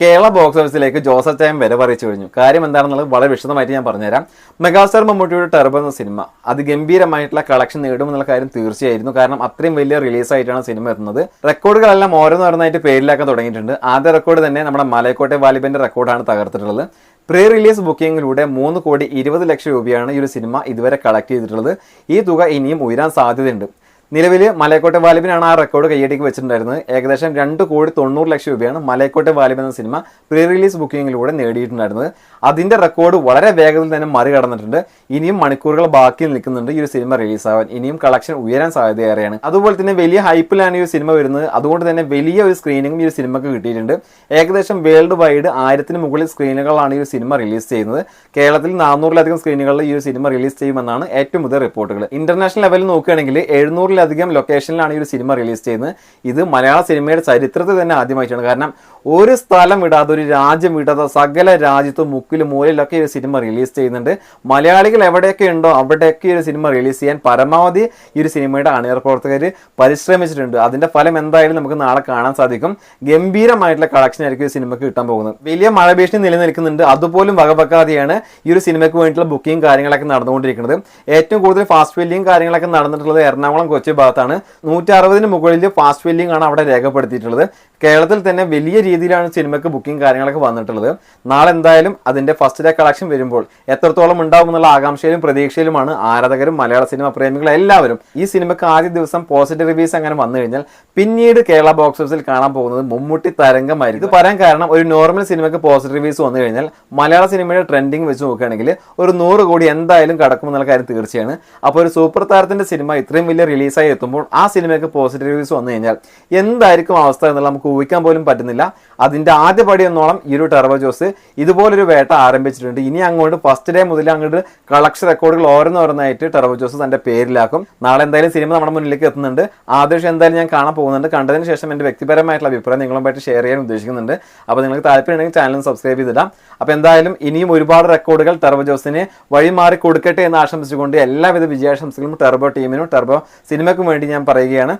Kerala box ഓഫീസിലേക്ക് Joseph ചായം വരെ പറിച്ചു കഴിഞ്ഞു. കാര്യം എന്താണെന്നുള്ളത് വളരെ വിശദമായിട്ട് ഞാൻ പറഞ്ഞുതരാം. മെഗാസ്റ്റാർ മമ്മൂട്ടിയുടെ ടെർബ് എന്ന സിനിമ അത് ഗംഭീരമായിട്ടുള്ള കളക്ഷൻ നേടുമെന്നുള്ള കാര്യം തീർച്ചയായിരുന്നു. കാരണം അത്രയും വലിയ റിലീസായിട്ടാണ് സിനിമ എത്തുന്നത്. റെക്കോർഡുകളെല്ലാം ഓരോന്നോരോന്നായിട്ട് പേരിലാക്കാൻ തുടങ്ങിയിട്ടുണ്ട്. ആദ്യ റെക്കോർഡ് തന്നെ നമ്മുടെ മലയക്കോട്ടെ വാലിബന്റെ റെക്കോർഡാണ് തകർത്തിട്ടുള്ളത്. പ്രീ റിലീസ് ബുക്കിങ്ങിലൂടെ മൂന്ന് കോടി ഇരുപത് ലക്ഷം രൂപയാണ് ഈ ഒരു സിനിമ ഇതുവരെ കളക്ട് ചെയ്തിട്ടുള്ളത്. ഈ തുക ഇനിയും ഉയരാൻ സാധ്യതയുണ്ട്. നിലവിൽ മലയക്കോട്ടെ വാലിബിനാണ് ആ റെക്കോർഡ് കയ്യടിക്ക് വെച്ചിട്ടുണ്ടായിരുന്നത്. ഏകദേശം രണ്ട് കോടി തൊണ്ണൂറ് ലക്ഷം രൂപയാണ് മലയക്കോട്ടെ വാലിബ് എന്ന സിനിമ പ്രീ റിലീസ് ബുക്കിങ്ങിലൂടെ നേടിയിട്ടുണ്ടായിരുന്നത്. അതിന്റെ റെക്കോർഡ് വളരെ വേഗത്തിൽ തന്നെ മറികടന്നിട്ടുണ്ട്. ഇനിയും മണിക്കൂറുകൾ ബാക്കി നിൽക്കുന്നുണ്ട് ഈ ഒരു സിനിമ റിലീസാവാൻ ഇനിയും കളക്ഷൻ ഉയരാൻ സാധ്യതയേറെയാണ്. അതുപോലെ തന്നെ വലിയ ഹൈപ്പിലാണ് ഈ ഒരു സിനിമ വരുന്നത്. അതുകൊണ്ട് തന്നെ വലിയ ഒരു സ്ക്രീനിങ്ങും ഈ ഒരു സിനിമക്ക് കിട്ടിയിട്ടുണ്ട്. ഏകദേശം വേൾഡ് വൈഡ് ആയിരത്തിന് മുകളിൽ സ്ക്രീനുകളാണ് ഈ ഒരു സിനിമ റിലീസ് ചെയ്യുന്നത്. കേരളത്തിൽ നാനൂറിലധികം സ്ക്രീനുകളിൽ ഈ ഒരു സിനിമ റിലീസ് ചെയ്യുമെന്നാണ് ഏറ്റവും പുതിയ റിപ്പോർട്ടുകൾ ഇന്റർനാഷണൽ ലെവലിൽ നോക്കുകയാണെങ്കിൽ എഴുന്നൂറിലധികം ലൊക്കേഷനിലാണ് ഈ ഒരു സിനിമ റിലീസ് ചെയ്യുന്നത്. ഇത് മലയാള സിനിമയുടെ ചരിത്രത്തിൽ തന്നെ ആദ്യമായിട്ടാണ്. കാരണം ഒരു സ്ഥലം വിടാതെ ഒരു രാജ്യം വിടാതെ സകല രാജ്യത്തും മുക്കിലും മൂലയിലൊക്കെ ഈ ഒരു സിനിമ റിലീസ് ചെയ്യുന്നുണ്ട്. മലയാളികൾ എവിടെയൊക്കെ ഉണ്ടോ അവിടെയൊക്കെ ഈ ഒരു സിനിമ റിലീസ് ചെയ്യാൻ പരമാവധി ഈ ഒരു സിനിമയുടെ അണിയർ പ്രവർത്തകർ പരിശ്രമിച്ചിട്ടുണ്ട്. അതിന്റെ ഫലം എന്തായാലും നമുക്ക് നാളെ കാണാൻ സാധിക്കും. ഗംഭീരമായിട്ടുള്ള കളക്ഷൻ ആയിരിക്കും ഈ സിനിമയ്ക്ക് കിട്ടാൻ പോകുന്നത്. വലിയ മഴ ഭീഷണി നിലനിൽക്കുന്നുണ്ട്. അതുപോലും വകവെക്കാതെയാണ് ഈ ഒരു സിനിമയ്ക്ക് വേണ്ടിയിട്ടുള്ള ബുക്കിംഗ് കാര്യങ്ങളൊക്കെ നടന്നുകൊണ്ടിരിക്കുന്നത്. ഏറ്റവും കൂടുതൽ ഫാസ്റ്റ് ഫില്ലിംഗ് കാര്യങ്ങളൊക്കെ നടന്നിട്ടുള്ളത് എറണാകുളം കൊച്ചി ഭാഗത്താണ്. നൂറ്റി അറുപതിന് മുകളിൽ ഫാസ്റ്റ് ഫില്ലിംഗ് ആണ് അവിടെ രേഖപ്പെടുത്തിയിട്ടുള്ളത്. കേരളത്തിൽ തന്നെ വലിയ രീതിയിലാണ് സിനിമയ്ക്ക് ബുക്കിംഗ് കാര്യങ്ങളൊക്കെ വന്നിട്ടുള്ളത്. നാളെ എന്തായാലും അതിന്റെ ഫസ്റ്റ് ഡേ കളക്ഷൻ വരുമ്പോൾ എത്രത്തോളം ഉണ്ടാവും എന്നുള്ള ആകാംക്ഷയിലും പ്രതീക്ഷയിലുമാണ് ആരാധകരും മലയാള സിനിമ പ്രേമികളും എല്ലാവരും. ഈ സിനിമയ്ക്ക് ആദ്യ ദിവസം പോസിറ്റീവ് റിവ്യൂസ് അങ്ങനെ വന്നു കഴിഞ്ഞാൽ പിന്നീട് കേരള ബോക്സ് ഓഫീസിൽ കാണാൻ പോകുന്നത് മമ്മൂട്ടി തരംഗമായിരിക്കും. ഇത് പറയാൻ കാരണം ഒരു നോർമൽ സിനിമയ്ക്ക് പോസിറ്റീവ് റിവ്യൂസ് വന്നു കഴിഞ്ഞാൽ മലയാള സിനിമയുടെ ട്രെൻഡിങ് വെച്ച് നോക്കുകയാണെങ്കിൽ ഒരു നൂറ് കോടി എന്തായാലും കടക്കുമെന്നുള്ള കാര്യം തീർച്ചയാണ്. അപ്പോൾ ഒരു സൂപ്പർ താരത്തിന്റെ സിനിമ ഇത്രയും വലിയ റിലീസായി എത്തുമ്പോൾ ആ സിനിമയ്ക്ക് പോസിറ്റീവ് റിവ്യൂസ് വന്നു കഴിഞ്ഞാൽ എന്തായിരിക്കും അവസ്ഥ എന്നുള്ള നമുക്ക് ഊഹിക്കാൻ പോലും പറ്റുന്നില്ല. അതിന്റെ ആദ്യ പടി എന്നോളം ഈ ഒരു ടെർബോ ജോസ് ഇതുപോലൊരു വേട്ട ആരംഭിച്ചിട്ടുണ്ട്. ഇനി അങ്ങോട്ട് ഫസ്റ്റ് ഡേ മുതൽ അങ്ങോട്ട് കളക്ഷൻ റെക്കോർഡുകൾ ഓരോന്നോരോന്നായിട്ട് ടെർബോ ജോസ് തന്റെ പേരിലാക്കും. നാളെ എന്തായാലും സിനിമ നമ്മുടെ മുന്നിലേക്ക് എത്തുന്നുണ്ട്. ആദ്യം എന്തായാലും ഞാൻ കാണാൻ പോകുന്നുണ്ട്. കണ്ടതിന് ശേഷം എന്റെ വ്യക്തിപരമായിട്ടുള്ള അഭിപ്രായം നിങ്ങളുമായിട്ട് ഷെയർ ചെയ്യാൻ ഉദ്ദേശിക്കുന്നുണ്ട്. അപ്പോൾ നിങ്ങൾക്ക് താല്പര്യമുണ്ടെങ്കിൽ ചാനൽ സബ്സ്ക്രൈബ് ചെയ്തിടാം. അപ്പോൾ എന്തായാലും ഇനിയും ഒരുപാട് റെക്കോർഡുകൾ ടെർബോ ജോസിന് വഴിമാറി കൊടുക്കട്ടെ എന്ന് ആശംസിച്ചുകൊണ്ട് എല്ലാവിധ വിജയാശംസകളും ടെർബോ ടീമിനും ടെർബോ സിനിമയ്ക്കും വേണ്ടി ഞാൻ പറയുകയാണ്.